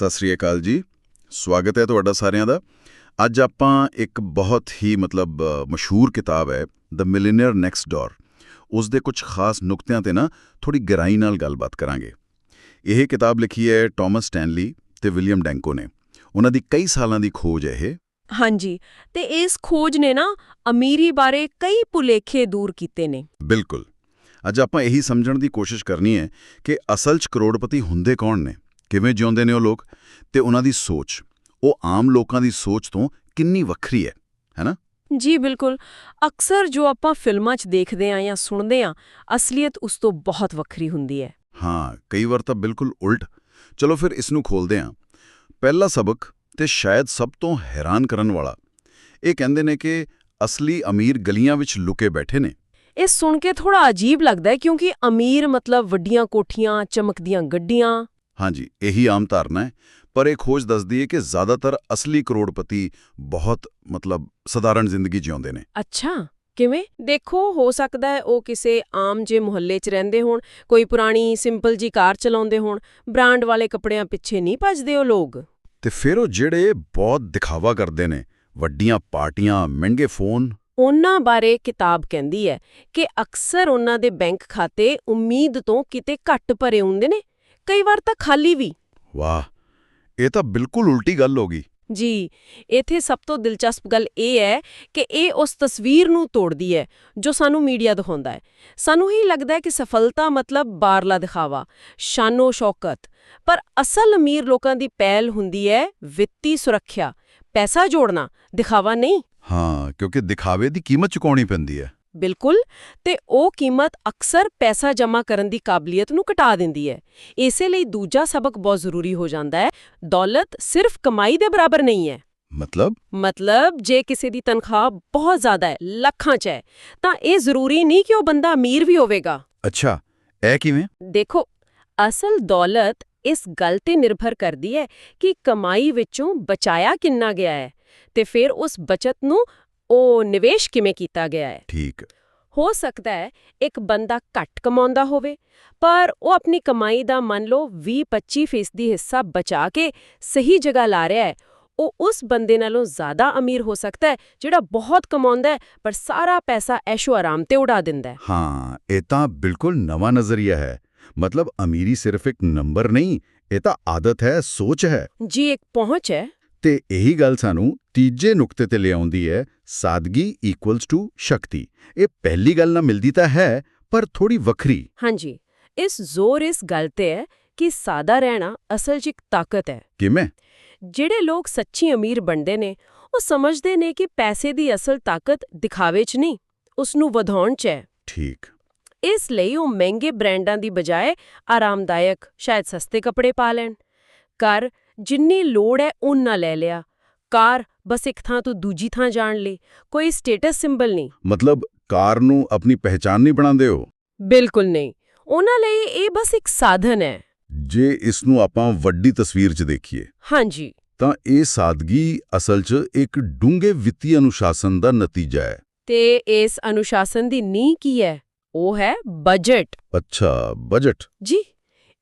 ਸਤਿ ਸ੍ਰੀ ਅਕਾਲ ਜੀ। ਸਵਾਗਤ ਹੈ ਤੁਹਾਡਾ ਸਾਰਿਆਂ ਦਾ। ਅੱਜ ਆਪਾਂ ਇੱਕ ਬਹੁਤ ਹੀ ਮਤਲਬ ਮਸ਼ਹੂਰ ਕਿਤਾਬ ਹੈ ਦ ਮਿਲੀਨੀਅਰ ਨੈਕਸਟ ਡੋਰ ਉਸ ਦੇ ਕੁਝ ਖਾਸ ਨੁਕਤਿਆਂ ਤੇ ਨਾ ਥੋੜੀ ਗਹਿਰਾਈ ਨਾਲ ਗੱਲਬਾਤ ਕਰਾਂਗੇ। ਇਹ ਕਿਤਾਬ ਲਿਖੀ ਹੈ ਟਾਮਸ ਸਟੈਨਲੀ ਤੇ ਵਿਲੀਅਮ ਡੈਂਕੋ ਨੇ। ਉਹਨਾਂ ਦੀ ਕਈ ਸਾਲਾਂ ਦੀ ਖੋਜ ਹੈ ਇਹ। ਹਾਂਜੀ ਤੇ ਇਸ ਖੋਜ ਨੇ ਨਾ ਅਮੀਰੀ ਬਾਰੇ ਕਈ ਭੁਲੇਖੇ ਦੂਰ ਕੀਤੇ ਨੇ। ਬਿਲਕੁਲ। ਅੱਜ ਆਪਾਂ ਇਹੀ ਸਮਝਣ ਦੀ ਕੋਸ਼ਿਸ਼ ਕਰਨੀ ਹੈ ਕਿ ਅਸਲ 'ਚ ਕਰੋੜਪਤੀ ਹੁੰਦੇ ਕੌਣ ਨੇ? ਕਿਵੇਂ ਜਿਉਂਦੇ ਨੇ ਉਹ ਲੋਕ? ਤੇ ਉਹਨਾਂ ਦੀ ਸੋਚ। ਉਹ ਆਮ ਲੋਕਾਂ ਦੀ ਸੋਚ ਤੋਂ ਕਿੰਨੀ ਵੱਖਰੀ ਹੈ ਹੈਨਾ ਜੀ ਬਿਲਕੁਲ। ਅਕਸਰ ਜੋ ਆਪਾਂ ਫਿਲਮਾਂ 'ਚ ਦੇਖਦੇ ਆਂ ਜਾਂ ਸੁਣਦੇ ਆਂ ਅਸਲੀਅਤ ਉਸ ਤੋਂ ਬਹੁਤ ਵੱਖਰੀ ਹੁੰਦੀ ਹੈ। ਹਾਂ ਕਈ ਵਾਰ ਤਾਂ ਬਿਲਕੁਲ ਉਲਟ। ਚਲੋ ਫਿਰ ਇਸ ਨੂੰ ਖੋਲਦੇ ਹਾਂ। ਪਹਿਲਾ ਸਬਕ ਤੇ ਸ਼ਾਇਦ ਸਭ ਤੋਂ ਹੈਰਾਨ ਕਰਨ ਵਾਲਾ। ਇਹ ਕਹਿੰਦੇ ਨੇ ਕਿ ਅਸਲੀ ਅਮੀਰ ਗਲੀਆਂ ਵਿੱਚ ਲੁਕੇ ਬੈਠੇ ਨੇ। ਇਹ ਸੁਣ ਕੇ ਥੋੜਾ ਅਜੀਬ ਲੱਗਦਾ ਹੈ ਕਿਉਂਕਿ ਅਮੀਰ ਮਤਲਬ ਵੱਡੀਆਂ ਕੋਠੀਆਂ ਚਮਕਦੀਆਂ ਗੱਡੀਆਂ। ਹਾਂਜੀ ਇਹੀ ਆਮ ਧਾਰਨਾ ਹੈ ਪਰ ਇਹ ਖੋਜ ਦੱਸਦੀ ਹੈ ਕਿ ਜ਼ਿਆਦਾਤਰ ਅਸਲੀ ਕਰੋੜਪਤੀ ਬਹੁਤ ਮਤਲਬ ਸਧਾਰਨ ਜ਼ਿੰਦਗੀ ਜਿਉਂਦੇ ਨੇ। ਅੱਛਾ ਕਿਵੇਂ? ਦੇਖੋ ਹੋ ਸਕਦਾ ਹੈ ਉਹ ਕਿਸੇ ਆਮ ਜੇ ਮੁਹੱਲੇ 'ਚ ਰਹਿੰਦੇ ਹੋਣ ਕੋਈ ਪੁਰਾਣੀ ਸਿੰਪਲ ਜੀ ਕਾਰ ਚਲਾਉਂਦੇ ਹੋਣ ਬ੍ਰਾਂਡ ਵਾਲੇ ਕੱਪੜਿਆਂ ਪਿੱਛੇ ਨਹੀਂ ਭੱਜਦੇ ਉਹ ਲੋਕ। ਤੇ ਫਿਰ ਉਹ ਜਿਹੜੇ ਬਹੁਤ ਦਿਖਾਵਾ ਕਰਦੇ ਨੇ ਵੱਡੀਆਂ ਪਾਰਟੀਆਂ ਮਹਿੰਗੇ ਫੋਨ। ਉਹਨਾਂ ਬਾਰੇ ਕਿਤਾਬ ਕਹਿੰਦੀ ਹੈ ਕਿ ਅਕਸਰ ਉਹਨਾਂ ਦੇ ਬੈਂਕ ਖਾਤੇ ਉਮੀਦ ਤੋਂ ਕਿਤੇ ਘੱਟ ਭਰੇ ਹੁੰਦੇ ਨੇ। ਕਈ ਵਾਰ ਤਾਂ ਖਾਲੀ ਵੀ। ਵਾਹ ਇਹ ਤਾਂ ਬਿਲਕੁਲ ਉਲਟੀ ਗੱਲ ਹੋ ਗਈ। ਜੀ ਇੱਥੇ ਸਭ ਤੋਂ ਦਿਲਚਸਪ ਗੱਲ ਇਹ ਹੈ ਕਿ ਇਹ ਉਸ ਤਸਵੀਰ ਨੂੰ ਤੋੜਦੀ ਹੈ ਜੋ ਸਾਨੂੰ ਮੀਡੀਆ ਦਿਖਾਉਂਦਾ ਹੈ। ਸਾਨੂੰ ਹੀ ਲੱਗਦਾ ਹੈ ਕਿ ਸਫਲਤਾ ਮਤਲਬ ਬਾਹਰਲਾ ਦਿਖਾਵਾ ਸ਼ਾਨੋ ਸ਼ੌਕਤ। ਪਰ ਅਸਲ ਅਮੀਰ ਲੋਕਾਂ ਦੀ ਪਹਿਲ ਹੁੰਦੀ ਹੈ ਵਿੱਤੀ ਸੁਰੱਖਿਆ ਪੈਸਾ ਜੋੜਨਾ ਦਿਖਾਵਾ ਨਹੀਂ। ਹਾਂ ਕਿਉਂਕਿ ਦਿਖਾਵੇ ਦੀ ਕੀਮਤ ਚੁਕਾਉਣੀ ਪੈਂਦੀ ਹੈ। ਬਿਲਕੁਲ ਤੇ ਉਹ ਕੀਮਤ ਅਕਸਰ ਪੈਸਾ ਜਮ੍ਹਾਂ ਕਰਨ ਦੀ ਕਾਬਲੀਅਤ ਨੂੰ ਘਟਾ ਦਿੰਦੀ ਹੈ। ਇਸੇ ਲਈ ਦੂਜਾ ਸਬਕ ਬਹੁਤ ਜ਼ਰੂਰੀ ਹੋ ਜਾਂਦਾ ਹੈ ਦੌਲਤ ਸਿਰਫ ਕਮਾਈ ਦੇ ਬਰਾਬਰ ਨਹੀਂ ਹੈ। ਮਤਲਬ? ਮਤਲਬ ਜੇ ਕਿਸੇ ਦੀ ਤਨਖਾਹ ਬਹੁਤ ਜ਼ਿਆਦਾ ਹੈ ਲੱਖਾਂ 'ਚ ਹੈ ਤਾਂ ਇਹ ਜ਼ਰੂਰੀ ਨਹੀਂ ਕਿ ਉਹ ਬੰਦਾ ਅਮੀਰ ਵੀ ਹੋਵੇਗਾ। ਅੱਛਾ ਇਹ ਕਿਵੇਂ? ਦੇਖੋ ਅਸਲ ਦੌਲਤ ਇਸ ਗੱਲ ਤੇ ਨਿਰਭਰ ਕਰਦੀ ਹੈ ਕਿ ਕਮਾਈ ਵਿੱਚੋਂ ਬਚਾਇਆ ਕਿੰਨਾ ਗਿਆ ਹੈ ਤੇ ਫਿਰ ਉਸ ਬਚਤ ਨੂੰ ਉਹ ਨਿਵੇਸ਼ ਕਿਵੇਂ ਕੀਤਾ ਗਿਆ ਹੈ? ਠੀਕ। ਹੋ ਸਕਦਾ ਹੈ ਇੱਕ ਬੰਦਾ ਘੱਟ ਕਮਾਉਂਦਾ ਹੋਵੇ ਪਰ ਉਹ ਆਪਣੀ ਕਮਾਈ ਦਾ ਮੰਨ ਲਓ 20-25% ਦੀ ਹਿੱਸਾ ਬਚਾ ਕੇ ਸਹੀ ਜਗ੍ਹਾ ਲਾ ਰਿਹਾ ਹੈ ਉਹ ਉਸ ਬੰਦੇ ਨਾਲੋਂ ਜ਼ਿਆਦਾ ਅਮੀਰ ਹੋ ਸਕਦਾ ਹੈ ਜਿਹੜਾ ਬਹੁਤ ਕਮਾਉਂਦਾ ਹੈ ਪਰ ਸਾਰਾ ਪੈਸਾ ਐਸ਼ੋ ਆਰਾਮ ਤੇ ਉਡਾ ਦਿੰਦਾ ਹੈ। ਹਾਂ ਇਹ ਤਾਂ ਬਿਲਕੁਲ ਨਵਾਂ ਨਜ਼ਰੀਆ ਹੈ। ਮਤਲਬ ਅਮੀਰੀ ਸਿਰਫ ਇੱਕ ਨੰਬਰ ਨਹੀਂ ਇਹ ਤਾਂ ਆਦਤ ਹੈ ਸੋਚ ਹੈ। ਜੀ ਇੱਕ ਪਹੁੰਚ ਹੈ। ਤੇ ਇਹੀ ਗੱਲ ਸਾਨੂੰ ਤੀਜੇ ਨੁਕਤੇ ਤੇ ਲਿਆਉਂਦੀ ਹੈ ਸਾਦਗੀ ਇਕੁਅਲਸ ਟੂ ਸ਼ਕਤੀ। ਇਹ ਪਹਿਲੀ ਗੱਲ ਨਾਲ ਮਿਲਦੀ ਤਾਂ ਹੈ ਪਰ ਥੋੜੀ ਵੱਖਰੀ। ਹਾਂਜੀ। ਇਸ ਜ਼ੋਰ ਇਸ ਗੱਲ ਤੇ ਹੈ ਕਿ ਸਾਦਾ ਰਹਿਣਾ ਅਸਲ 'ਚ ਇੱਕ ਤਾਕਤ ਹੈ। ਕਿਵੇਂ? ਜਿਹੜੇ ਲੋਕ ਸੱਚੀ ਅਮੀਰ ਬਣਦੇ ਨੇ ਉਹ ਸਮਝਦੇ ਨੇ ਕਿ ਪੈਸੇ ਦੀ ਅਸਲ ਤਾਕਤ ਦਿਖਾਵੇ 'ਚ ਨਹੀਂ ਉਸ ਨੂੰ ਵਧਾਉਣ 'ਚ ਹੈ। ਠੀਕ। ਇਸ ਲਈ ਉਹ ਮਹਿੰਗੇ ਬ੍ਰਾਂਡਾਂ ਦੀ ਬਜਾਏ ਆਰਾਮਦਾਇਕ ਸ਼ਾਇਦ ਸਸਤੇ ਕੱਪੜੇ ਪਾ ਲੈਣ। ਘਰ ਜਿੰਨੀ ਲੋੜ ਹੈ ਉਨਾ ਲੈ ਲਿਆ। ਕਾਰ ਬਸ ਇੱਕ ਥਾਂ ਤੋਂ ਦੂਜੀ ਥਾਂ ਜਾਣ ਲਈ ਕੋਈ ਸਟੇਟਸ ਸਿੰਬਲ ਨਹੀਂ। ਮਤਲਬ ਕਾਰ ਨੂੰ ਆਪਣੀ ਪਹਿਚਾਨ ਨਹੀਂ ਬਣਾਉਂਦੇ ਹੋ? ਬਿਲਕੁਲ ਨਹੀਂ। ਉਹਨਾਂ ਲਈ ਇਹ ਬਸ ਇੱਕ ਸਾਧਨ ਹੈ। ਜੇ ਇਸ ਨੂੰ ਆਪਾਂ ਵੱਡੀ ਤਸਵੀਰ 'ਚ ਦੇਖੀਏ ਹਾਂਜੀ। ਤਾਂ ਇਹ ਸਾਦਗੀ ਅਸਲ 'ਚ ਇੱਕ ਡੂੰਘੇ ਵਿੱਤੀ ਅਨੁਸ਼ਾਸਨ ਦਾ ਨਤੀਜਾ ਹੈ। ਤੇ ਇਸ ਅਨੁਸ਼ਾਸਨ ਦੀ ਨੀਂਹ ਕੀ ਹੈ? ਉਹ ਹੈ ਬਜਟ। ਅੱਛਾ ਬਜਟ। ਜੀ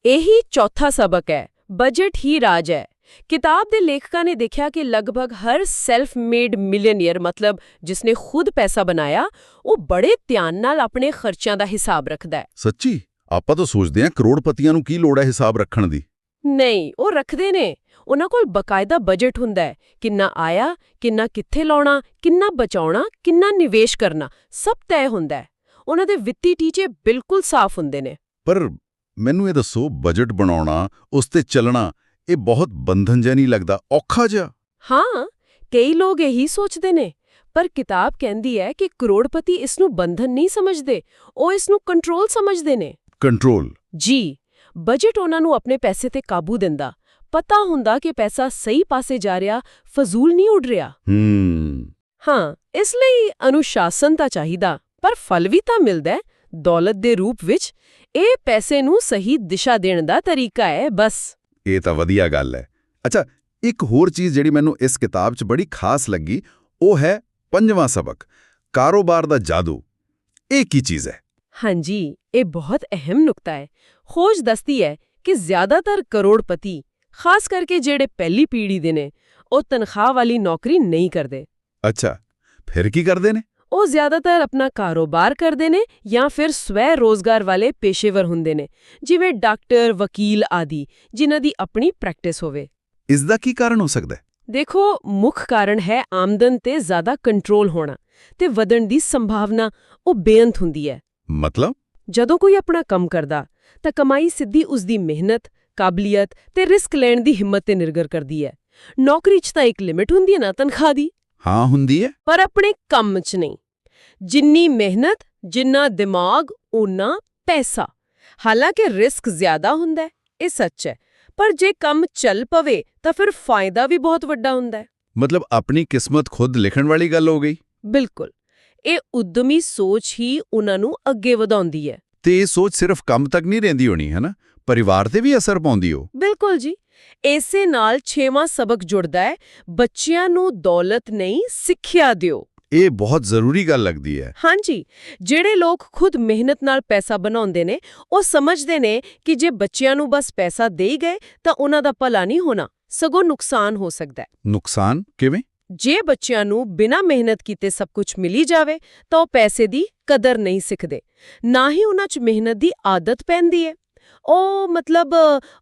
ਇਹੀ ਚੌਥਾ ਸਬਕ ਹੈ। ਬਜਟ ਹੀ ਰਾਜ ਹੈ। ਕਿਤਾਬ ਦੇ ਲੇਖਕਾਂ ਨੇ ਦੇਖਿਆ ਕਿ ਲਗਭਗ ਹਰ ਸੈਲਫ ਮੇਡ ਮਿਲੀਅਨੀਅਰ ਮਤਲਬ ਜਿਸਨੇ ਖੁਦ ਪੈਸਾ ਬਣਾਇਆ ਉਹ ਬੜੇ ਧਿਆਨ ਨਾਲ ਆਪਣੇ ਖਰਚਿਆਂ ਦਾ ਹਿਸਾਬ ਰੱਖਦਾ ਹੈ। ਸੱਚੀ? ਆਪਾਂ ਤਾਂ ਸੋਚਦੇ ਹਾਂ ਕਰੋੜਪਤੀਆਂ ਨੂੰ ਕੀ ਲੋੜ ਹੈ ਹਿਸਾਬ ਰੱਖਣ ਦੀ। ਨਹੀਂ ਉਹ ਰੱਖਦੇ ਨੇ। ਉਹਨਾਂ ਕੋਲ ਬਕਾਇਦਾ ਬਜਟ ਹੁੰਦਾ ਹੈ। ਕਿੰਨਾ ਆਇਆ ਕਿੰਨਾ ਕਿੱਥੇ ਲਾਉਣਾ ਕਿੰਨਾ ਬਚਾਉਣਾ ਕਿੰਨਾ ਨਿਵੇਸ਼ ਕਰਨਾ ਸਭ ਤੈਅ ਹੁੰਦਾ ਹੈ। ਉਹਨਾਂ ਦੇ ਵਿੱਤੀ ਟੀਚੇ ਬਿਲਕੁਲ ਸਾਫ਼ ਹੁੰਦੇ ਨੇ। ਪਰ ਮੈਨੂੰ ਇਹ ਦੱਸੋ ਬਜਟ ਬਣਾਉਣਾ ਉਸ ਤੇ ਚੱਲਣਾ ਇਹ ਬਹੁਤ ਬੰਧਨ ਜਿਹਾ ਨਹੀਂ ਲੱਗਦਾ ਔਖਾ ਜਿਹਾ। ਹਾਂ ਕਈ ਲੋਕ ਇਹੀ ਸੋਚਦੇ ਨੇ ਪਰ ਕਿਤਾਬ ਕਹਿੰਦੀ ਹੈ ਕਿ ਕਰੋੜਪਤੀ ਇਸ ਨੂੰ ਬੰਧਨ ਨਹੀਂ ਸਮਝਦੇ ਉਹ ਇਸ ਨੂੰ ਕੰਟਰੋਲ ਸਮਝਦੇ ਨੇ। ਕੰਟਰੋਲ ਜੀ ਬਜਟ ਉਹਨਾਂ ਨੂੰ ਆਪਣੇ ਪੈਸੇ ਤੇ ਕਾਬੂ ਦਿੰਦਾ ਪਤਾ ਹੁੰਦਾ ਕਿ ਪੈਸਾ ਸਹੀ ਪਾਸੇ ਜਾ ਰਿਹਾ ਫਜ਼ੂਲ ਨਹੀਂ ਉੱਡ ਰਿਹਾ। ਹੂੰ। ਹਾਂ ਇਸ ਲਈ ਅਨੁਸ਼ਾਸਨ ਤਾਂ ਚਾਹੀਦਾ ਪਰ ਫਲ ਵੀ ਤਾਂ ਮਿਲਦਾ ਹੈ। ਦੌਲਤ ਦੇ ਰੂਪ ਵਿੱਚ ਇਹ ਪੈਸੇ ਨੂੰ ਸਹੀ ਦਿਸ਼ਾ ਦੇਣ ਦਾ ਤਰੀਕਾ ਹੈ ਬਸ। ਇਹ ਤਾਂ ਵਧੀਆ ਗੱਲ ਹੈ। ਅੱਛਾ ਇੱਕ ਹੋਰ ਚੀਜ਼ ਜਿਹੜੀ ਮੈਨੂੰ ਇਸ ਕਿਤਾਬ 'ਚ ਬੜੀ ਖਾਸ ਲੱਗੀ ਉਹ ਹੈ ਪੰਜਵਾਂ ਸਬਕ ਕਾਰੋਬਾਰ ਦਾ ਜਾਦੂ। ਇਹ ਕੀ ਚੀਜ਼ ਹੈ? ਹਾਂਜੀ ਇਹ ਬਹੁਤ ਅਹਿਮ ਨੁਕਤਾ ਹੈ। ਖੋਜ ਦੱਸਦੀ ਹੈ ਕਿ ਜ਼ਿਆਦਾਤਰ ਕਰੋੜਪਤੀ ਖਾਸ ਕਰਕੇ ਜਿਹੜੇ ਪਹਿਲੀ ਪੀੜ੍ਹੀ ਦੇ ਨੇ ਉਹ ਤਨਖਾਹ ਵਾਲੀ ਨੌਕਰੀ ਨਹੀਂ ਕਰਦੇ। ਅੱਛਾ ਫਿਰ ਕੀ ਕਰਦੇ ਨੇ? ਉਹ ਜ਼ਿਆਦਾਤਰ ਆਪਣਾ ਕਾਰੋਬਾਰ ਕਰਦੇ ਨੇ ਜਾਂ ਫਿਰ ਸਵੈ ਰੋਜ਼ਗਾਰ ਵਾਲੇ ਪੇਸ਼ੇਵਰ ਹੁੰਦੇ ਨੇ ਜਿਵੇਂ ਡਾਕਟਰ ਵਕੀਲ ਆਦਿ ਜਿਨ੍ਹਾਂ ਦੀ ਆਪਣੀ ਪ੍ਰੈਕਟਿਸ ਹੋਵੇ। ਇਸ ਦਾ ਕੀ ਕਾਰਨ ਹੋ ਸਕਦਾ ਹੈ? ਦੇਖੋ ਮੁੱਖ ਕਾਰਨ ਹੈ ਆਮਦਨ ਤੇ ਜ਼ਿਆਦਾ ਕੰਟਰੋਲ ਹੋਣਾ ਤੇ ਵਧਣ ਦੀ ਸੰਭਾਵਨਾ ਉਹ ਬੇਅੰਤ ਹੁੰਦੀ ਹੈ। ਮਤਲਬ? ਜਦੋਂ ਕੋਈ ਆਪਣਾ ਕੰਮ ਕਰਦਾ ਤਾਂ ਕਮਾਈ ਸਿੱਧੀ ਉਸ ਦੀ ਮਿਹਨਤ ਕਾਬਲੀਅਤ ਤੇ ਰਿਸਕ ਲੈਣ ਦੀ ਹਿੰਮਤ ਤੇ ਨਿਰਭਰ ਕਰਦੀ ਹੈ। ਨੌਕਰੀ 'ਚ ਤਾਂ ਇੱਕ ਲਿਮਿਟ ਹੁੰਦੀ ਹੈ ਨਾ ਤਨਖਾਹ ਦੀ। ਹਾਂ ਹੁੰਦੀ ਹੈ। ਪਰ ਆਪਣੇ ਕੰਮ 'ਚ ਨਹੀਂ। ਜਿੰਨੀ ਮਿਹਨਤ ਜਿੰਨਾ ਦਿਮਾਗ ਉਨਾ ਪੈਸਾ। ਹਾਲਾਂਕਿ ਰਿਸਕ ਜ਼ਿਆਦਾ ਹੁੰਦਾ ਹੈ ਇਹ ਸੱਚ ਹੈ। ਪਰ ਜੇ ਕੰਮ ਚੱਲ ਪਵੇ ਤਾਂ ਫਿਰ ਫਾਇਦਾ ਵੀ ਬਹੁਤ ਵੱਡਾ ਹੁੰਦਾ ਹੈ। ਮਤਲਬ ਆਪਣੀ ਕਿਸਮਤ ਖੁਦ ਲਿਖਣ ਵਾਲੀ ਗੱਲ ਹੋ ਗਈ? ਬਿਲਕੁਲ। ਇਹ ਉਦਮੀ ਸੋਚ ਹੀ ਉਹਨਾਂ ਨੂੰ ਅੱਗੇ ਵਧਾਉਂਦੀ ਹੈ। ਤੇ ਇਹ ਸੋਚ ਸਿਰਫ ਕੰਮ ਤੱਕ ਨਹੀਂ ਰਹਿੰਦੀ ਹੋਣੀ ਹੈ ਨਾ? ਪਰਿਵਾਰ ਤੇ ਵੀ ਅਸਰ ਪਾਉਂਦੀ ਹੋ? ਬਿਲਕੁਲ ਜੀ। ਇਸੇ ਨਾਲ ਛੇਵਾਂ ਸਬਕ ਜੁੜਦਾ ਹੈ ਬੱਚਿਆਂ ਨੂੰ ਦੌਲਤ ਨਹੀਂ ਸਿੱਖਿਆ ਦਿਓ। ਇਹ ਬਹੁਤ ਜ਼ਰੂਰੀ ਗੱਲ ਲੱਗਦੀ ਹੈ। ਹਾਂਜੀ। ਜਿਹੜੇ ਲੋਕ ਖੁਦ ਮਿਹਨਤ ਨਾਲ ਪੈਸਾ ਬਣਾਉਂਦੇ ਨੇ ਉਹ ਸਮਝਦੇ ਨੇ ਕਿ ਜੇ ਬੱਚਿਆਂ ਨੂੰ ਬਸ ਪੈਸਾ ਦੇ ਹੀ ਗਏ ਤਾਂ ਉਹਨਾਂ ਦਾ ਭਲਾ ਨਹੀਂ ਹੋਣਾ। ਸਗੋਂ ਨੁਕਸਾਨ ਹੋ ਸਕਦਾ ਹੈ। ਨੁਕਸਾਨ ਕਿਵੇਂ? ਜੇ ਬੱਚਿਆਂ ਨੂੰ ਬਿਨਾਂ ਮਿਹਨਤ ਕੀਤੇ ਸਭ ਕੁਝ ਮਿਲੀ ਜਾਵੇ ਤਾਂ ਉਹ ਪੈਸੇ ਦੀ ਕਦਰ ਨਹੀਂ ਸਿੱਖਦੇ। ਨਾ ਹੀ ਉਹਨਾਂ 'ਚ ਮਿਹਨਤ ਦੀ ਆਦਤ ਪੈਂਦੀ ਹੈ। ਉਹ ਮਤਲਬ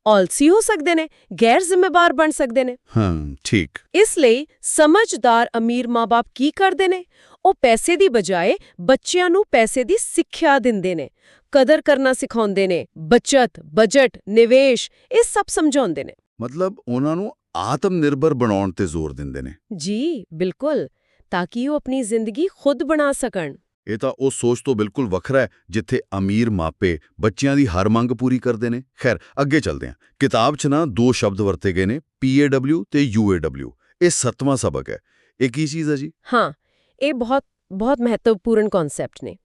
ਆਲਸੀ ਹੋ ਸਕਦੇ ਨੇ ਗੈਰ ਜ਼ਿੰਮੇਵਾਰ ਬਣ ਸਕਦੇ ਨੇ। ਹਾਂ ਠੀਕ। ਇਸ ਲਈ ਸਮਝਦਾਰ ਅਮੀਰ ਮਾਪੇ ਕੀ ਕਰਦੇ ਨੇ? ਉਹ ਪੈਸੇ ਦੀ ਬਜਾਏ ਬੱਚਿਆਂ ਨੂੰ ਪੈਸੇ ਦੀ ਸਿੱਖਿਆ ਦਿੰਦੇ ਨੇ। ਕਦਰ ਕਰਨਾ ਸਿਖਾਉਂਦੇ ਨੇ ਬਚਤ ਬਜਟ ਨਿਵੇਸ਼ ਇਹ ਸਭ ਸਮਝਾਉਂਦੇ ਨੇ। ਮਤਲਬ ਉਹਨਾਂ ਨੂੰ ਆਤਮ ਨਿਰਭਰ ਬਣਾਉਣ ਤੇ ਜ਼ੋਰ ਦਿੰਦੇ ਨੇ। ਜੀ ਬਿਲਕੁਲ। ਤਾਂ ਕਿ ਉਹ ਆਪਣੀ ਜ਼ਿੰਦਗੀ ਖੁਦ ਬਣਾ ਸਕਣ। ਇਹ ਤਾਂ ਉਹ ਸੋਚ ਤੋਂ ਬਿਲਕੁਲ ਵੱਖਰਾ ਹੈ ਜਿੱਥੇ ਅਮੀਰ ਮਾਪੇ ਬੱਚਿਆਂ ਦੀ ਹਰ ਮੰਗ ਪੂਰੀ ਕਰਦੇ ਨੇ। ਖੈਰ ਅੱਗੇ ਚੱਲਦੇ ਹਾਂ। ਕਿਤਾਬ 'ਚ ਨਾ ਦੋ ਸ਼ਬਦ ਵਰਤੇ ਗਏ ਨੇ PAW ਤੇ UAW ਇਹ ਸੱਤਵਾਂ ਸਬਕ ਹੈ। ਇਹ ਕੀ ਚੀਜ਼ ਹੈ ਜੀ? ਹਾਂ ਇਹ ਬਹੁਤ ਬਹੁਤ ਮਹੱਤਵਪੂਰਨ ਕਨਸੈਪਟ ਨੇ।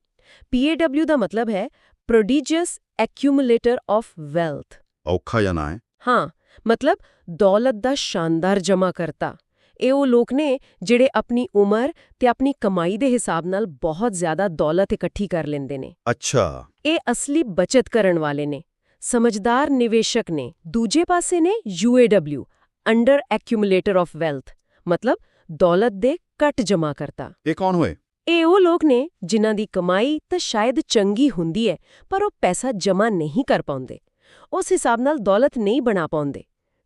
PAW ਦਾ ਮਤਲਬ ਹੈ ਪ੍ਰੋਡੀਜੀਅਸ ਐਕਿਊਮੂਲੇਟਰ ਆਫ ਵੈਲਥ ਔਖਾ ਜਾਂ ਨਾ ਹੈ? ਹਾਂ ਮਤਲਬ ਦੌਲਤ ਦਾ ਸ਼ਾਨਦਾਰ ਜਮ੍ਹਾਂ ਕਰਤਾ। ਇਹ ਉਹ ਲੋਕ ਨੇ ਜਿਹੜੇ ਆਪਣੀ ਉਮਰ ਤੇ ਆਪਣੀ ਕਮਾਈ ਦੇ ਹਿਸਾਬ ਨਾਲ ਬਹੁਤ ਜ਼ਿਆਦਾ ਦੌਲਤ ਇਕੱਠੀ ਕਰ ਲੈਂਦੇ ਨੇ। ਅੱਛਾ। ਇਹ ਅਸਲੀ ਬਚਤ ਕਰਨ ਵਾਲੇ ਨੇ। ਸਮਝਦਾਰ ਨਿਵੇਸ਼ਕ ਨੇ। ਦੂਜੇ ਪਾਸੇ ਨੇ UAW under accumulator of wealth ਮਤਲਬ ਦੌਲਤ ਦੇ ਘੱਟ ਜਮ੍ਹਾਂ ਕਰਤਾ। ਇਹ ਕੌਣ ਹੋਏ? ਇਹ ਉਹ ਲੋਕ ਨੇ ਜਿਨ੍ਹਾਂ ਦੀ ਕਮਾਈ ਤਾਂ ਸ਼ਾਇਦ ਚੰਗੀ ਹੁੰਦੀ ਹੈ ਪਰ ਉਹ ਪੈਸਾ ਜਮ੍ਹਾਂ ਨਹੀਂ ਕਰ ਪਾਉਂਦੇ। ਉਸ ਹਿਸਾਬ ਨਾਲ ਦੌਲਤ ਨਹੀਂ ਬਣਾ ਪਾਉਂਦੇ।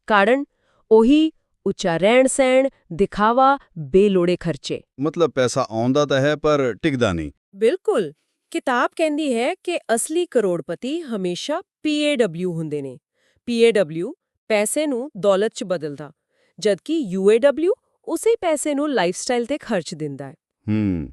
ਕਾਰਨ ਉਹੀ ਉੱਚਾ ਰਹਿਣ ਸਹਿਣ ਦਿਖਾਵਾ ਬੇਲੋੜੇ ਖਰਚੇ। ਮਤਲਬ ਪੈਸਾ ਆਉਂਦਾ ਤਾਂ ਹੈ ਪਰ ਟਿਕਦਾ ਨਹੀਂ। ਬਿਲਕੁਲ। ਕਿਤਾਬ ਕਹਿੰਦੀ ਹੈ ਕਿ ਅਸਲੀ ਕਰੋੜਪਤੀ ਹਮੇਸ਼ਾ PAW ਹੁੰਦੇ ਨੇ। PAW ਪੈਸੇ ਨੂੰ ਦੌਲਤ 'ਚ ਬਦਲਦਾ ਜਦਕਿ UAW ਉਸੇ ਪੈਸੇ ਨੂੰ ਲਾਈਫਸਟਾਈਲ ਤੇ ਖਰਚ ਦਿੰਦਾ ਹੈ। ਹੂੰ।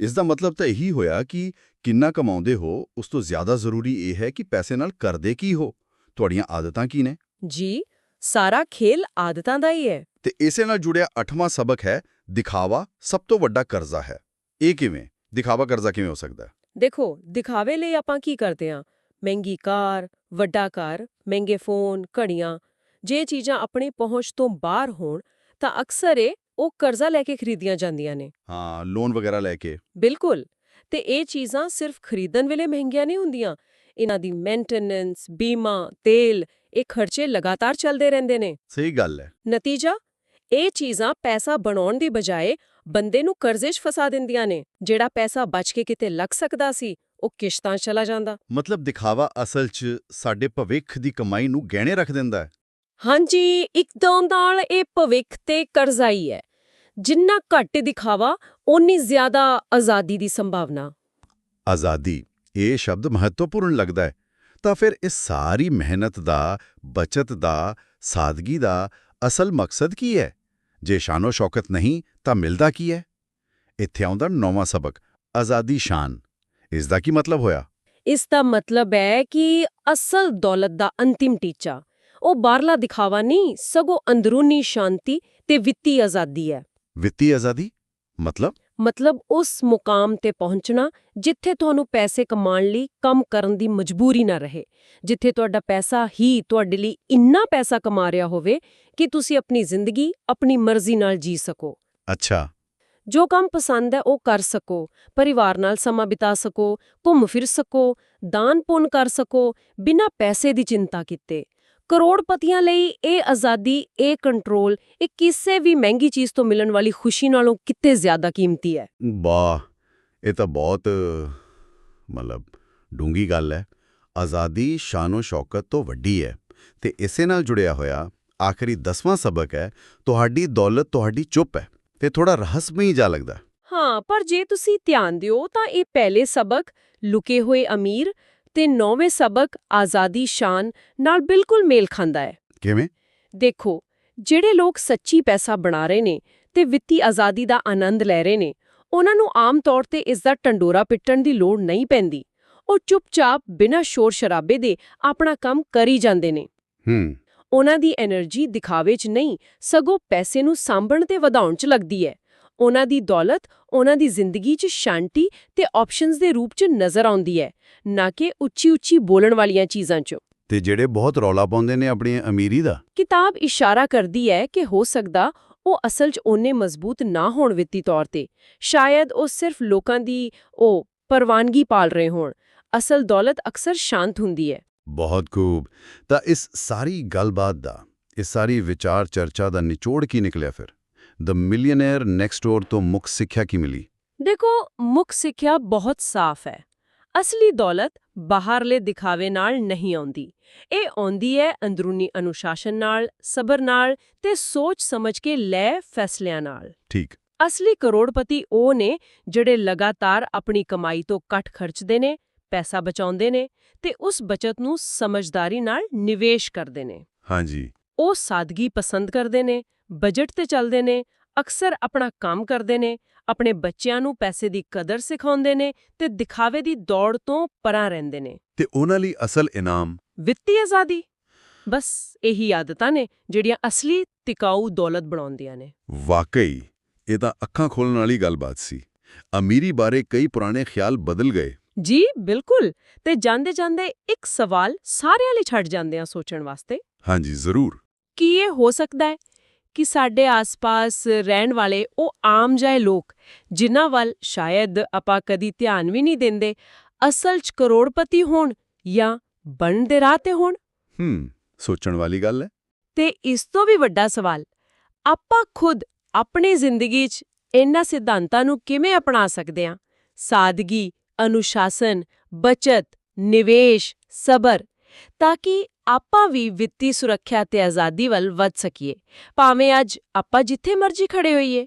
ਇਸ ਦਾ ਮਤਲਬ ਤਾਂ ਇਹੀ ਹੋਇਆ ਕਿ ਕਿੰਨਾ ਕਮਾਉਂਦੇ ਹੋ ਉਸ ਤੋਂ ਜ਼ਿਆਦਾ ਜ਼ਰੂਰੀ ਇਹ ਹੈ ਕਿ ਪੈਸੇ ਨਾਲ ਕਰਦੇ ਕੀ ਹੋ। ਤੁਹਾਡੀਆਂ ਆਦਤਾਂ ਕੀ ਨੇ? ਜੀ ਸਾਰਾ ਖੇਲ ਆਦਤਾਂ ਦਾ ਹੀ ਹੈ। ਤੇ ਇਸੇ ਨਾਲ ਜੁੜਿਆ ਅੱਠਵਾਂ ਸਬਕ ਹੈ ਦਿਖਾਵਾ ਸਭ ਤੋਂ ਵੱਡਾ ਕਰਜ਼ਾ ਹੈ। ਇਹ ਕਿਵੇਂ? ਦਿਖਾਵਾ ਕਰਜ਼ਾ ਕਿਵੇਂ ਹੋ ਸਕਦਾ ਹੈ? ਦੇਖੋ ਦਿਖਾਵੇ ਲਈ ਆਪਾਂ ਕੀ ਕਰਦੇ ਹਾਂ? ਮਹਿੰਗੀ ਕਾਰ ਵੱਡਾ ਘਰ ਮਹਿੰਗੇ ਫੋਨ ਘੜੀਆਂ ਜੇ ਚੀਜ਼ਾਂ ਆਪਣੀ ਪਹੁੰਚ ਤੋਂ ਬਾਹਰ ਹੋਣ ਤਾਂ ਅਕਸਰ ਇਹ ਉਹ ਕਰਜ਼ਾ ਲੈ ਕੇ ਖਰੀਦੀਆਂ ਜਾਂਦੀਆਂ ਨੇ। ਹਾਂ ਲੋਨ ਵਗੈਰਾ ਲੈ ਕੇ। ਬਿਲਕੁਲ। ਤੇ ਇਹ ਚੀਜ਼ਾਂ ਸਿਰਫ ਖਰੀਦਣ ਵੇਲੇ ਮਹਿੰਗੀਆਂ ਨਹੀਂ ਹੁੰਦੀਆਂ ਇਹਨਾਂ ਦੀ ਮੇਨਟੇਨੈਂਸ ਬੀਮਾ ਤੇਲ ਇਹ ਖਰਚੇ ਲਗਾਤਾਰ ਚੱਲਦੇ ਰਹਿੰਦੇ ਨੇ। ਸਹੀ ਗੱਲ ਹੈ। ਨਤੀਜਾ? ਇਹ ਚੀਜ਼ਾਂ ਪੈਸਾ ਬਣਾਉਣ ਦੀ ਬਜਾਏ ਬੰਦੇ ਨੂੰ ਕਰਜ਼ੇ 'ਚ ਫਸਾ ਦਿੰਦੀਆਂ ਨੇ। ਜਿਹੜਾ ਪੈਸਾ ਬਚ ਕੇ ਕਿਤੇ ਲੱਗ ਸਕਦਾ ਸੀ ਉਹ ਕਿਸ਼ਤਾਂ ਚਲਾ ਜਾਂਦਾ। ਮਤਲਬ ਦਿਖਾਵਾ ਅਸਲ 'ਚ ਸਾਡੇ ਭਵਿੱਖ ਦੀ ਕਮਾਈ ਨੂੰ ਗਹਿਣੇ ਰੱਖ ਦਿੰਦਾ ਹੈ। ਹਾਂਜੀ ਇੱਕਦਮ ਨਾਲ ਇਹ ਭਵਿੱਖ ਤੇ ਕਰਜ਼ਾਈ ਹੈ। ਜਿੰਨਾ ਘੱਟ ਦਿਖਾਵਾ ਓਨੀ ਜ਼ਿਆਦਾ ਆਜ਼ਾਦੀ ਦੀ ਸੰਭਾਵਨਾ। ਆਜ਼ਾਦੀ। ਇਹ ਸ਼ਬਦ ਮਹੱਤਵਪੂਰਨ ਲੱਗਦਾ ਹੈ। ਤਾਂ ਫਿਰ ਇਸ ਸਾਰੀ ਮਿਹਨਤ ਦਾ ਬਚਤ ਦਾ ਸਾਦਗੀ ਦਾ ਅਸਲ ਮਕਸਦ ਕੀ ਹੈ? ਜੇ ਸ਼ਾਨੋ ਸ਼ੌਕਤ ਨਹੀਂ ਤਾਂ ਮਿਲਦਾ ਕੀ ਹੈ? ਇੱਥੇ ਆਉਂਦਾ ਨੌਵਾਂ ਸਬਕ ਆਜ਼ਾਦੀ ਸ਼ਾਨ। ਇਸ ਦਾ ਕੀ ਮਤਲਬ ਹੋਇਆ? ਇਸ ਦਾ ਮਤਲਬ ਹੈ ਕਿ ਅਸਲ ਦੌਲਤ ਦਾ ਅੰਤਿਮ ਟੀਚਾ। ਉਹ ਬਾਹਰਲਾ ਦਿਖਾਵਾ ਨਹੀਂ ਸਗੋਂ ਅੰਦਰੂਨੀ ਸ਼ਾਂਤੀ ਤੇ ਵਿੱਤੀ ਆਜ਼ਾਦੀ ਹੈ। ਵਿੱਤੀ ਆਜ਼ਾਦੀ? ਮਤਲਬ? ਮਤਲਬ ਉਸ ਮੁਕਾਮ ਤੇ ਪਹੁੰਚਣਾ ਜਿੱਥੇ ਤੁਹਾਨੂੰ ਪੈਸੇ ਕਮਾਉਣ ਲਈ ਕੰਮ ਕਰਨ ਦੀ ਮਜਬੂਰੀ ਨਾ ਰਹੇ ਜਿੱਥੇ ਤੁਹਾਡਾ ਪੈਸਾ ਹੀ ਤੁਹਾਡੇ ਲਈ ਇੰਨਾ ਪੈਸਾ ਕਮਾ ਰਿਹਾ ਹੋਵੇ ਕਿ ਤੁਸੀਂ ਆਪਣੀ ਜ਼ਿੰਦਗੀ ਆਪਣੀ ਮਰਜ਼ੀ ਨਾਲ ਜੀ ਸਕੋ। ਅੱਛਾ। ਜੋ ਕੰਮ ਪਸੰਦ ਹੈ ਉਹ ਕਰ ਸਕੋ ਪਰਿਵਾਰ ਨਾਲ ਸਮਾਂ ਬਿਤਾ ਸਕੋ ਘੁੰਮ ਫਿਰ ਸਕੋ ਦਾਨ ਪੁੰਨ ਕਰ ਸਕੋ ਬਿਨਾਂ ਪੈਸੇ ਦੀ ਚਿੰਤਾ ਕੀਤੇ। ਕਰੋੜਪਤੀਆਂ ਲਈ ਇਹ ਆਜ਼ਾਦੀ ਇਹ ਕੰਟਰੋਲ ਇਹ ਕਿਸੇ ਵੀ ਮਹਿੰਗੀ ਚੀਜ਼ ਤੋਂ ਮਿਲਣ ਵਾਲੀ ਖੁਸ਼ੀ ਨਾਲੋਂ ਕਿਤੇ ਜ਼ਿਆਦਾ ਕੀਮਤੀ ਹੈ। ਵਾਹ ਇਹ ਤਾਂ ਬਹੁਤ ਮਤਲਬ ਡੂੰਗੀ ਗੱਲ ਹੈ। ਆਜ਼ਾਦੀ ਸ਼ਾਨੋ ਸ਼ੌਕਤ ਤੋਂ ਵੱਡੀ ਹੈ ਤੇ ਇਸੇ ਨਾਲ ਜੁੜਿਆ ਹੋਇਆ ਆਖਰੀ 10ਵਾਂ ਸਬਕ ਹੈ ਤੁਹਾਡੀ ਦੌਲਤ ਤੁਹਾਡੀ ਚੁੱਪ ਹੈ ਤੇ ਥੋੜਾ ਰਹੱਸਮਈ ਜਾ ਲੱਗਦਾ ਹਾਂ ਪਰ ਜੇ ਤੁਸੀਂ ਧਿਆਨ ਦਿਓ ਤਾਂ ਇਹ ਪਹਿਲੇ ਸਬਕ ਲੁਕੇ ਹੋਏ ਅਮੀਰ ਤੇ ਨੌਵੇਂ ਸਬਕ ਆਜ਼ਾਦੀ ਸ਼ਾਨ ਨਾਲ ਬਿਲਕੁਲ ਮੇਲ ਖਾਂਦਾ ਹੈ। ਕਿਵੇਂ? ਦੇਖੋ ਜਿਹੜੇ ਲੋਕ ਸੱਚੀ ਪੈਸਾ ਬਣਾ ਰਹੇ ਨੇ ਤੇ ਵਿੱਤੀ ਆਜ਼ਾਦੀ ਦਾ ਆਨੰਦ ਲੈ ਰਹੇ ਨੇ ਉਹਨਾਂ ਨੂੰ ਆਮ ਤੌਰ ਤੇ ਇਸ ਦਾ ਟੰਡੋਰਾ ਪਿੱਟਣ ਦੀ ਲੋੜ ਨਹੀਂ ਪੈਂਦੀ। ਉਹ ਚੁੱਪਚਾਪ ਬਿਨਾਂ ਸ਼ੋਰ ਸ਼ਰਾਬੇ ਦੇ ਆਪਣਾ ਕੰਮ ਕਰੀ ਜਾਂਦੇ ਨੇ। ਹੂੰ। ਉਹਨਾਂ ਦੀ એનર્ਜੀ ਦਿਖਾਵੇ 'ਚ ਨਹੀਂ ਸਗੋਂ ਪੈਸੇ ਨੂੰ ਸਾਂਭਣ ਤੇ ਵਧਾਉਣ 'ਚ ਲੱਗਦੀ ਹੈ। ਉਹਨਾਂ ਦੀ ਦੌਲਤ ਉਹਨਾਂ ਦੀ ਜ਼ਿੰਦਗੀ 'ਚ ਸ਼ਾਂਤੀ ਤੇ ਆਪਸ਼ਨਸ ਦੇ ਰੂਪ 'ਚ ਨਜ਼ਰ ਆਉਂਦੀ ਹੈ ਨਾ ਕਿ ਉੱਚੀ-ਉੱਚੀ ਬੋਲਣ ਵਾਲੀਆਂ ਚੀਜ਼ਾਂ 'ਚ। ਤੇ ਜਿਹੜੇ ਬਹੁਤ ਰੌਲਾ ਪਾਉਂਦੇ ਨੇ ਆਪਣੀ ਅਮੀਰੀ ਦਾ? ਕਿਤਾਬ ਇਸ਼ਾਰਾ ਕਰਦੀ ਹੈ ਕਿ ਹੋ ਸਕਦਾ ਉਹ ਅਸਲ 'ਚ ਉਹਨੇ ਮਜ਼ਬੂਤ ਨਾ ਹੋਣ ਵਿੱਤੀ ਤੌਰ ਤੇ। ਸ਼ਾਇਦ ਉਹ ਸਿਰਫ ਲੋਕਾਂ ਦੀ ਉਹ ਪਰਵਾਨਗੀ ਪਾਲ ਰਹੇ ਹੋਣ। ਅਸਲ ਦੌਲਤ ਅਕਸਰ ਸ਼ਾਂਤ ਹੁੰਦੀ ਹੈ। ਬਹੁਤ ਖੂਬ। ਤਾਂ ਇਸ ਸਾਰੀ ਗੱਲਬਾਤ ਦਾ ਇਸ ਸਾਰੀ ਵਿਚਾਰ ਚਰਚਾ ਦਾ ਨਿਚੋੜ ਕੀ ਨਿਕਲਿਆ ਫਿਰ? ਦ ਮਿਲੀਅਨੇਅਰ ਨੈਕਸਟ ਡੋਰ ਤੋਂ ਮੁੱਖ ਸਿੱਖਿਆ ਕੀ ਮਿਲੀ? ਦੇਖੋ ਮੁੱਖ ਸਿੱਖਿਆ ਬਹੁਤ ਸਾਫ਼ ਹੈ। ਅਸਲੀ ਦੌਲਤ ਬਾਹਰਲੇ ਦਿਖਾਵੇ ਨਾਲ ਨਹੀਂ ਆਉਂਦੀ। ਇਹ ਆਉਂਦੀ ਹੈ ਅੰਦਰੂਨੀ ਅਨੁਸ਼ਾਸਨ ਨਾਲ ਸਬਰ ਨਾਲ ਤੇ ਸੋਚ ਸਮਝ ਕੇ ਲੈ ਫੈਸਲਿਆਂ ਨਾਲ। ਠੀਕ। ਅਸਲੀ ਕਰੋੜਪਤੀ ਉਹ ਨੇ ਜਿਹੜੇ ਲਗਾਤਾਰ ਆਪਣੀ ਕਮਾਈ ਤੋਂ ਘੱਟ ਖਰਚਦੇ ਨੇ ਪੈਸਾ ਬਚਾਉਂਦੇ ਨੇ ਤੇ ਉਸ ਬਚਤ ਨੂੰ ਸਮਝਦਾਰੀ ਨਾਲ ਨਿਵੇਸ਼ ਕਰਦੇ ਨੇ। ਹਾਂਜੀ। ਉਹ ਸਾਦਗੀ ਪਸੰਦ ਕਰਦੇ ਨੇ ਬਜਟ ਤੇ ਚੱਲਦੇ ਨੇ ਅਕਸਰ ਆਪਣਾ ਕੰਮ ਕਰਦੇ ਨੇ ਆਪਣੇ ਬੱਚਿਆਂ ਨੂੰ ਪੈਸੇ ਦੀ ਕਦਰ ਸਿਖਾਉਂਦੇ ਨੇ ਤੇ ਦਿਖਾਵੇ ਦੀ ਦੌੜ ਤੋਂ ਪਰਾਂ ਰਹਿੰਦੇ ਨੇ। ਤੇ ਉਹਨਾਂ ਲਈ ਅਸਲ ਇਨਾਮ? ਵਿੱਤੀ ਆਜ਼ਾਦੀ? ਬਸ ਇਹੀ ਆਦਤਾਂ ਨੇ ਜਿਹੜੀਆਂ ਅਸਲੀ ਟਿਕਾਊ ਦੌਲਤ ਬਣਾਉਂਦੀਆਂ ਨੇ। ਵਾਕਈ ਇਹ ਤਾਂ ਅੱਖਾਂ ਖੋਲਣ ਵਾਲੀ ਗੱਲਬਾਤ ਸੀ। ਅਮੀਰੀ ਬਾਰੇ ਕਈ ਪੁਰਾਣੇ ਖਿਆਲ ਬਦਲ ਗਏ। ਜੀ ਬਿਲਕੁਲ। ਤੇ ਜਾਂਦੇ ਜਾਂਦੇ ਇੱਕ ਸਵਾਲ ਸਾਰਿਆਂ ਲਈ ਛੱਡ ਜਾਂਦੇ ਆ ਸੋਚਣ ਵਾਸਤੇ। ਹਾਂਜੀ ਜ਼ਰੂਰ। ਕੀ ਇਹ ਹੋ ਸਕਦਾ ਹੈ? ਕਿ ਸਾਡੇ ਆਸ-ਪਾਸ ਰਹਿਣ ਵਾਲੇ ਉਹ ਆਮ ਜਾਏ ਲੋਕ ਜਿਨ੍ਹਾਂ ਵੱਲ ਸ਼ਾਇਦ ਆਪਾਂ ਕਦੀ ਧਿਆਨ ਵੀ ਨਹੀਂ ਦਿੰਦੇ ਅਸਲ 'ਚ ਕਰੋੜਪਤੀ ਹੋਣ ਜਾਂ ਬਣਨ ਦੇ ਰਾਹ ਤੇ ਹੋਣ? ਹੂੰ ਸੋਚਣ ਵਾਲੀ ਗੱਲ ਹੈ। ਤੇ ਇਸ ਤੋਂ ਵੀ ਵੱਡਾ ਸਵਾਲ ਆਪਾਂ ਖੁਦ ਆਪਣੀ ਜ਼ਿੰਦਗੀ 'ਚ ਇਹਨਾਂ ਸਿਧਾਂਤਾਂ ਨੂੰ ਕਿਵੇਂ ਅਪਣਾ ਸਕਦੇ ਹਾਂ? ਸਾਦਗੀ ਅਨੁਸ਼ਾਸਨ ਬਚਤ ਨਿਵੇਸ਼ ਸਬਰ। ਤਾਂ ਕਿ ਆਪਾਂ ਵੀ ਵਿੱਤੀ ਸੁਰੱਖਿਆ ਤੇ ਆਜ਼ਾਦੀ ਵੱਲ ਵੱਧ ਸਕੀਏ। ਭਾਵੇਂ ਅੱਜ ਆਪਾਂ ਜਿੱਥੇ ਮਰਜ਼ੀ ਖੜੇ ਹੋਈਏ।